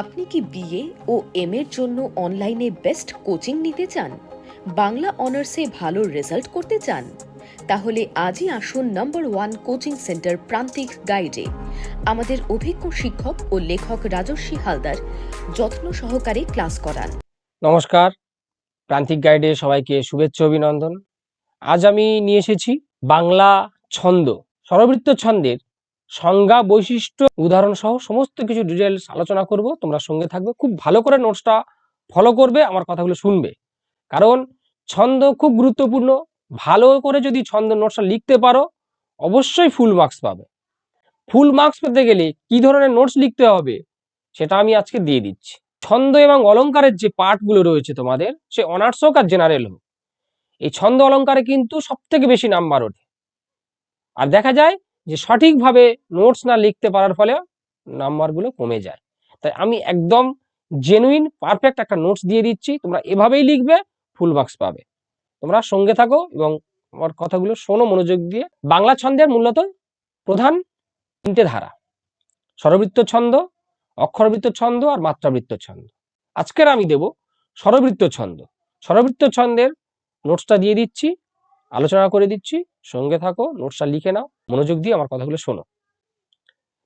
আপনি কি বিএ ও এম এর জন্য অনলাইনে বেস্ট কোচিং নিতে চান? বাংলা অনার্সে ভালো রেজাল্ট করতে চান? তাহলে আজই আসুন নম্বর ওয়ান কোচিং সেন্টার প্রান্তিক গাইডে। আমাদের অভিজ্ঞ শিক্ষক ও লেখক রাজস্বী হালদার যত্ন সহকারে ক্লাস করান। নমস্কার। প্রান্তিক গাইডে সবাইকে শুভেচ্ছা, অভিনন্দন। আজ আমি নিয়ে এসেছি বাংলা ছন্দ স্বরবৃত্ত ছন্দের সংজ্ঞা, বৈশিষ্ট্য উদাহরণ সহ সমস্ত কিছু ডিটেলস আলোচনা করব। তোমরা সঙ্গে থাকবে। খুব ভালো করে নোটসটা ফলো করবে, আমার কথাগুলো শুনবে। কারণ ছন্দ খুব গুরুত্বপূর্ণ। ভালো করে যদি ছন্দ নোটসটা লিখতে পারো, অবশ্যই ফুল মার্কস পাবে। ফুল মার্কস পেতে গেলে কি ধরনের নোটস লিখতে হবে, সেটা আমি আজকে দিয়ে দিচ্ছি। ছন্দ এবং অলংকারের যে পার্টগুলো রয়েছে তোমাদের, সে অনার্স হোক আর জেনারেল হোক, এই ছন্দ অলংকারে কিন্তু সব থেকে বেশি নাম্বার ওঠে। আর দেখা যায় যে সঠিকভাবে নোটস না লিখতে পারার ফলে নাম্বারগুলো কমে যায়। তাই আমি একদম জেনুইন পারফেক্ট একটা নোটস দিয়ে দিচ্ছি, তোমরা এভাবেই লিখবে ফুল মার্কস পাবে। তোমরা সঙ্গে থাকো এবং আমার কথাগুলো শোনো মনোযোগ দিয়ে। বাংলা ছন্দের মূলত প্রধান তিনটে ধারা, স্বরবৃত্ত ছন্দ, অক্ষরবৃত্ত ছন্দ আর মাত্রাবৃত্ত ছন্দ। আজকের আমি দেব স্বরবৃত্ত ছন্দ। স্বরবৃত্ত ছন্দের নোটসটা দিয়ে দিচ্ছি। আলোচনা করে দিচ্ছি, সঙ্গে থাকো, নোটসটা লিখে নাও, মনোযোগ দিয়ে আমার কথাগুলো শোনো।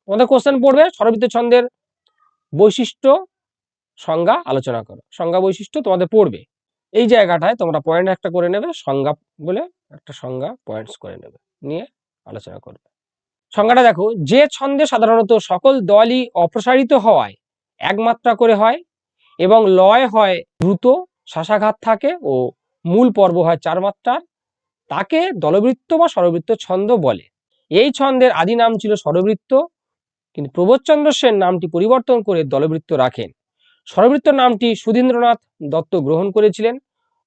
তোমাদের কোশ্চেন পড়বে স্বরবৃত্ত ছন্দের বৈশিষ্ট্য সংজ্ঞা আলোচনা করো। সংজ্ঞা বৈশিষ্ট্য তোমাদের পড়বে। এই জায়গাটায় তোমরা পয়েন্ট একটা করে নেবে, সংজ্ঞা বলে একটা সংজ্ঞা পয়েন্টস করে নেবে, নিয়ে আলোচনা করবে। সংজ্ঞাটা দেখো, যে ছন্দে সাধারণত সকল দলই অপ্রসারিত হওয়ায় একমাত্রা করে হয় এবং লয় হয় দ্রুত শ্বাসাঘাত থাকে ও মূল পর্ব হয় চার মাত্রার তাকে দলবৃত্ত বা স্বরবৃত্ত ছন্দ বলে। এই ছন্দের আদি নাম ছিল স্বরবৃত্ত। কিন্তু প্রবোধচন্দ্র সেন নামটি পরিবর্তন করে দলবৃত্ত রাখেন। স্বরবৃত্ত নামটি সুধীন্দ্রনাথ দত্ত গ্রহণ করেছিলেন।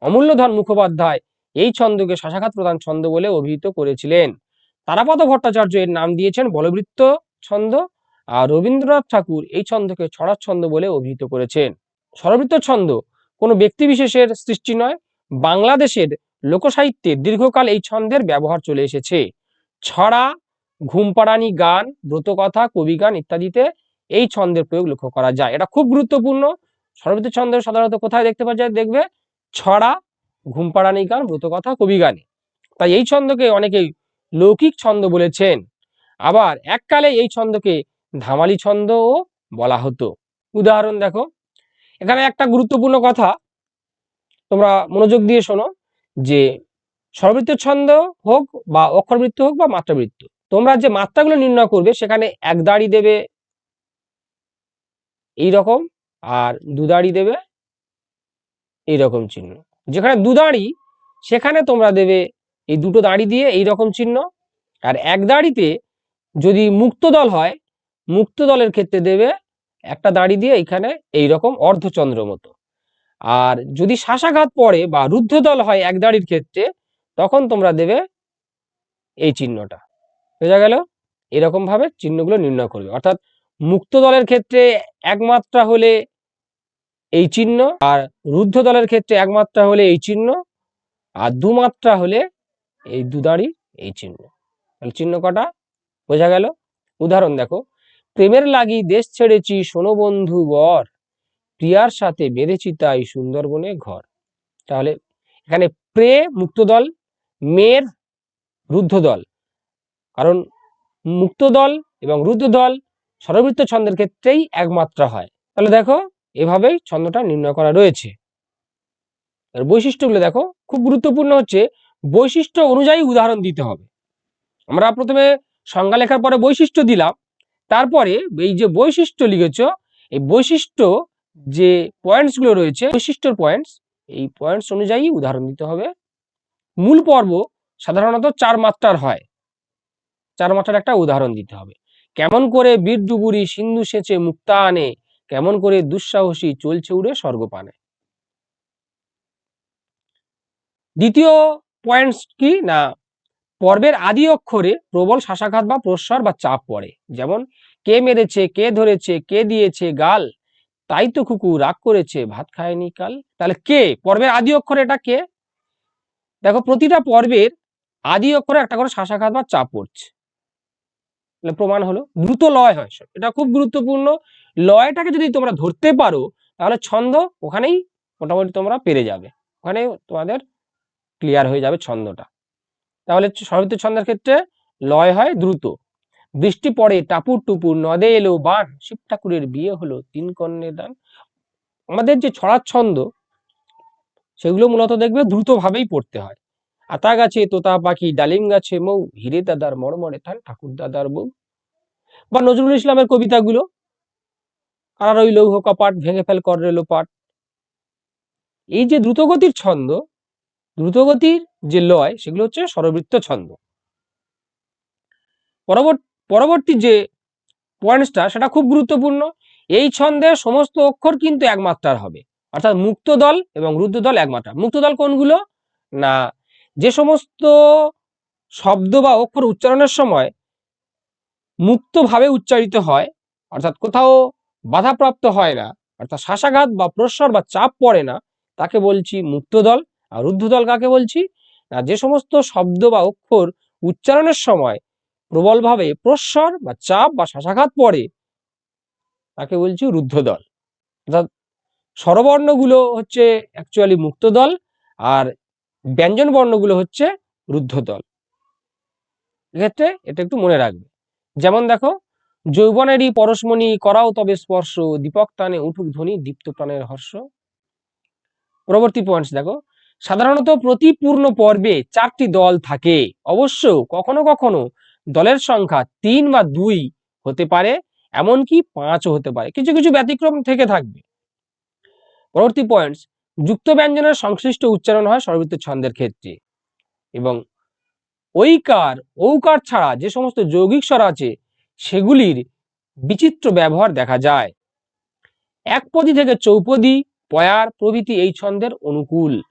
অমূল্যধন মুখোপাধ্যায় এই ছন্দকে শ্বাসাঘাত প্রধান ছন্দ বলে অভিহিত করেছিলেন। তারাপদ ভট্টাচার্য এর নাম দিয়েছেন বলবৃত্ত ছন্দ। আর রবীন্দ্রনাথ ঠাকুর এই ছন্দকে ছড়ার ছন্দ বলে অভিহিত করেছেন। স্বরবৃত্ত ছন্দ কোনো ব্যক্তিবিশেষের সৃষ্টি নয়। বাংলাদেশের লোকসাহিত্যে দীর্ঘকাল এই ছন্দের ব্যবহার চলে এসেছে। ছড়া, ঘুমপাড়ানি গান, ব্রতকথা, কবিগান ইত্যাদিতে এই ছন্দের প্রয়োগ লক্ষ্য করা যায়। এটা খুব গুরুত্বপূর্ণ। স্বরবৃত্ত ছন্দ সাধারণত কোথায় দেখতে পাওয়া যায় দেখবে? ছড়া, ঘুমপাড়ানি গান, ব্রতকথা, কবিগানে। তাই এই ছন্দকে অনেকেই লৌকিক ছন্দ বলেছেন। আবার এককালে এই ছন্দকে ধামালি ছন্দও বলা হতো। উদাহরণ দেখো। এখানে একটা গুরুত্বপূর্ণ কথা। তোমরা মনোযোগ দিয়ে শোনো। যে স্বরবৃত্ত ছন্দ হোক বা অক্ষরবৃত্ত হোক বা মাত্রাবৃত্ত তোমরা যে মাত্রাগুলো নির্ণয় করবে সেখানে এক দাড়ি দেবে এই রকম আর দু দাড়ি দেবে এই রকম চিহ্ন। যেখানে দু দাড়ি, সেখানে তোমরা দেবে এই দুটো দাড়ি দিয়ে এই রকম চিহ্ন। আর এক দাড়িতে যদি মুক্ত দল হয়, মুক্ত দলের ক্ষেত্রে দেবে একটা দাড়ি দিয়ে এখানে এই রকম অর্ধচন্দ্র মতো। আর যদি শ্বাসাঘাত পড়ে বা রুদ্ধ দল হয় এক দাড়ির ক্ষেত্রে, তখন তোমরা দেবে এই চিহ্নটা। বোঝা গেল? এরকম ভাবে চিহ্নগুলো নির্ণয় করবে। অর্থাৎ মুক্ত দলের ক্ষেত্রে একমাত্রা হলে এই চিহ্ন আর রুদ্ধ দলের ক্ষেত্রে একমাত্রা হলে এই চিহ্ন, আর দুমাত্রা হলে এই দুদাড়ি এই চিহ্ন। তাহলে চিহ্ন কটা? বোঝা গেল? উদাহরণ দেখো। প্রেমের লাগি দেশ ছেড়েছি, শোনো বন্ধু, বর। প্রিয়ার সাথে বেঁধেছি তাই সুন্দরবনে ঘর। তাহলে এখানে প্রে মুক্ত দল মেয়ের রুদ্ধ দল কারণ মুক্ত দল এবং রুদ্ধ দল স্বরবৃত্ত ছন্দের ক্ষেত্রেই একমাত্রা হয়। তাহলে দেখো, এভাবেই ছন্দটা নির্ণয় করা রয়েছে। বৈশিষ্ট্যগুলো দেখো, খুব গুরুত্বপূর্ণ হচ্ছে, বৈশিষ্ট্য অনুযায়ী উদাহরণ দিতে হবে। আমরা প্রথমে সংজ্ঞা লেখার পরে বৈশিষ্ট্য দিলাম, তারপরে এই যে বৈশিষ্ট্য লিখেছ, এই বৈশিষ্ট্য যে পয়েন্টসগুলো রয়েছে, বৈশিষ্ট্যর পয়েন্টস এই পয়েন্টস অনুযায়ী উদাহরণ দিতে হবে। মূল পর্ব সাধারণত চার মাত্রার হয়। চার মাত্রার একটা উদাহরণ দিতে হবে। কেমন করে বীর ডুবুরি সিন্ধু সেচে মুক্তা আনে, কেমন করে দুঃসাহসী চলছে উড়ে স্বর্গপানে। দ্বিতীয় পয়েন্টস কি না, পর্বের আদি অক্ষরে প্রবল শ্বাসাঘাত বা প্রস্বর বা চাপ পড়ে। যেমন, কে মেরেছে, কে ধরেছে, কে দিয়েছে গাল তাই তো কুকু রাগ করেছে, ভাত খায়নি কাল। তাহলে কে? পর্বের আদি অক্ষরে এটা কে? দেখো, প্রতিটা পর্বের আদি অক্ষরে একটা করে শ্বাসাঘাত বা চাপ পড়ছে। তাহলে প্রমাণ হলো, দ্রুত লয় হয় এটা খুব গুরুত্বপূর্ণ। লয়টাকে যদি তোমরা ধরতে পারো, তাহলে ছন্দ ওখানেই মোটামুটি তোমরা পেরে যাবে। ওখানে তোমাদের ক্লিয়ার হয়ে যাবে ছন্দটা। তাহলে স্বরবৃত্ত ছন্দের ক্ষেত্রে লয় হয় দ্রুত। বৃষ্টি পড়ে, টাপুর টুপুর নদে এলো বান। শিব ঠাকুরের বিয়ে হলো তিন কন্যে দান। আমাদের যে ছড়ার ছন্দ, সেগুলো মূলত দেখবে দ্রুত ভাবেই পড়তে হয়। আতা গাছে তোতা পাখি, ডালিম গাছে মৌ, হিরে দাদার মরমরে থান ঠাকুর দাদার বউ। বা নজরুল ইসলামের কবিতাগুলো আর ওই লৌহ কপাট, ভেঙে ফেল কর রেলো পাট এই যে দ্রুতগতির ছন্দ, দ্রুতগতির যে লয়, সেগুলো হচ্ছে স্বরবৃত্ত ছন্দ। পরবর্তী পরবর্তী যে পয়েন্টসটা সেটা খুব গুরুত্বপূর্ণ। এই ছন্দের সমস্ত অক্ষর কিন্তু এক মাত্রার হবে। অর্থাৎ মুক্ত দল এবং রুদ্ধ দল এক মাত্রা মুক্ত দল কোনগুলো? না, যে সমস্ত শব্দ বা অক্ষর উচ্চারণের সময় মুক্তভাবে উচ্চারিত হয়, অর্থাৎ কোথাও বাধাপ্রাপ্ত হয় না, অর্থাৎ শ্বাসাঘাত বা প্রস্বর বা চাপ পড়ে না, তাকে বলছি মুক্ত দল। আর রুদ্ধ দল কাকে বলছি? না, যে সমস্ত শব্দ বা অক্ষর উচ্চারণের সময় প্রবলভাবে প্রস্বর বা চাপ বা শ্বাসাঘাত পড়ে, তাকে বলছি রুদ্ধ দল অর্থাৎ স্বরবর্ণগুলো হচ্ছে অ্যাকচুয়ালি মুক্ত দল আর ব্যঞ্জন বর্ণগুলো হচ্ছে রুদ্ধ দল এক্ষেত্রে এটা একটু মনে রাখবে। যেমন দেখো, যৌবনেরই পরশমণি করাও তবে স্পর্শ, দীপক টানে উঠুক ধ্বনি, দীপ্ত প্রাণের হর্ষ। পরবর্তী পয়েন্টস দেখো, সাধারণত প্রতি পূর্ণ পর্বে চারটি দল থাকে। অবশ্য কখনো কখনো দলের সংখ্যা তিন বা দুই হতে পারে, এমনকি পাঁচও হতে পারে। কিছু কিছু ব্যতিক্রম থেকে থাকবে। পরবর্তী পয়েন্টস যুক্ত ব্যঞ্জনের সংশ্লিষ্ট উচ্চারণ হয় স্বরবৃত্ত ছন্দের ক্ষেত্রে এবং ঐকার, ঔকার ছাড়া যে সমস্ত যৌগিক স্বর আছে, সেগুলির বিচিত্র ব্যবহার দেখা যায়। একপদী থেকে চৌপদী, পয়ার প্রভৃতি এই ছন্দের অনুকূল।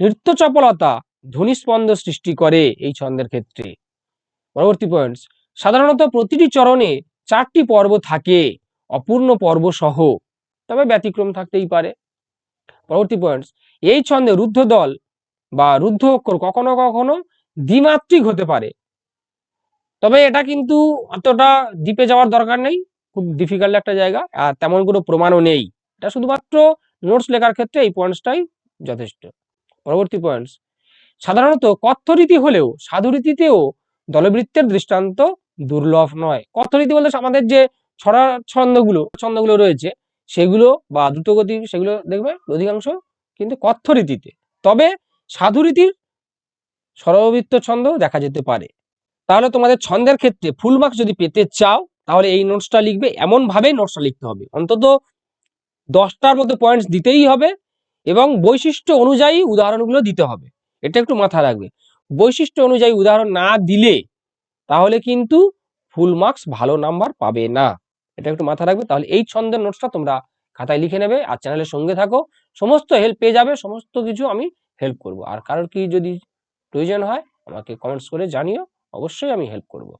নৃত্য চপলতা ধ্বনিস্পন্দ সৃষ্টি করে এই ছন্দের ক্ষেত্রে। পরবর্তী পয়েন্টস সাধারণত প্রতিটি চরণে চারটি পর্ব থাকে, অপূর্ণ পর্ব সহ। তবে ব্যতিক্রম থাকতেই পারে। পরবর্তী পয়েন্টস এই ছন্দে রুদ্ধ দল বা রুদ্ধ অক্ষর কখনো কখনো দ্বিমাত্রিক হতে পারে। তবে এটা কিন্তু অতটা দ্বীপে যাওয়ার দরকার নেই। খুব ডিফিকাল্ট একটা জায়গা, আর তেমন কোনো প্রমাণও নেই। এটা শুধুমাত্র নোটস লেখার ক্ষেত্রে এই পয়েন্টসটাই যথেষ্ট। পরবর্তী পয়েন্টস সাধারণত কথ্যরীতি হলেও সাধুরীতিতেও দলবৃত্তের দৃষ্টান্ত দুর্লভ নয়। কথ্যরীতি বলতে আমাদের যে ছড়া ছন্দগুলো ছন্দগুলো রয়েছে, সেগুলো বা দ্রুতগতি, সেগুলো দেখবে অধিকাংশ কিন্তু কথ্যরীতিতে। তবে সাধুরীতির স্বরবৃত্ত ছন্দ দেখা যেতে পারে। তাহলে তোমাদের ছন্দের ক্ষেত্রে ফুল মার্কস যদি পেতে চাও, তাহলে এই নোটসটা লিখবে এমন ভাবেই নোটসটা লিখতে হবে। অন্তত দশটার মধ্যে পয়েন্টস দিতেই হবে এবং বৈশিষ্ট্য অনুযায়ী উদাহরণগুলো দিতে হবে। এটা একটু মাথায় রাখবে। বৈশিষ্ট্য অনুযায়ী উদাহরণ না দিলে তাহলে কিন্তু ফুল মার্কস ভালো নাম্বার পাবে না। এটা একটু মাথা রাখবে। তাহলে এই ছন্দের নোটসটা তোমরা খাতায় লিখে নেবে আর চ্যানেলের সঙ্গে থাকো। সমস্ত হেল্প পেয়ে যাবে, সমস্ত কিছু আমি হেল্প করব। আর কারোর কি যদি প্রয়োজন হয়, আমাকে কমেন্টস করে জানিও। অবশ্যই আমি হেল্প করব।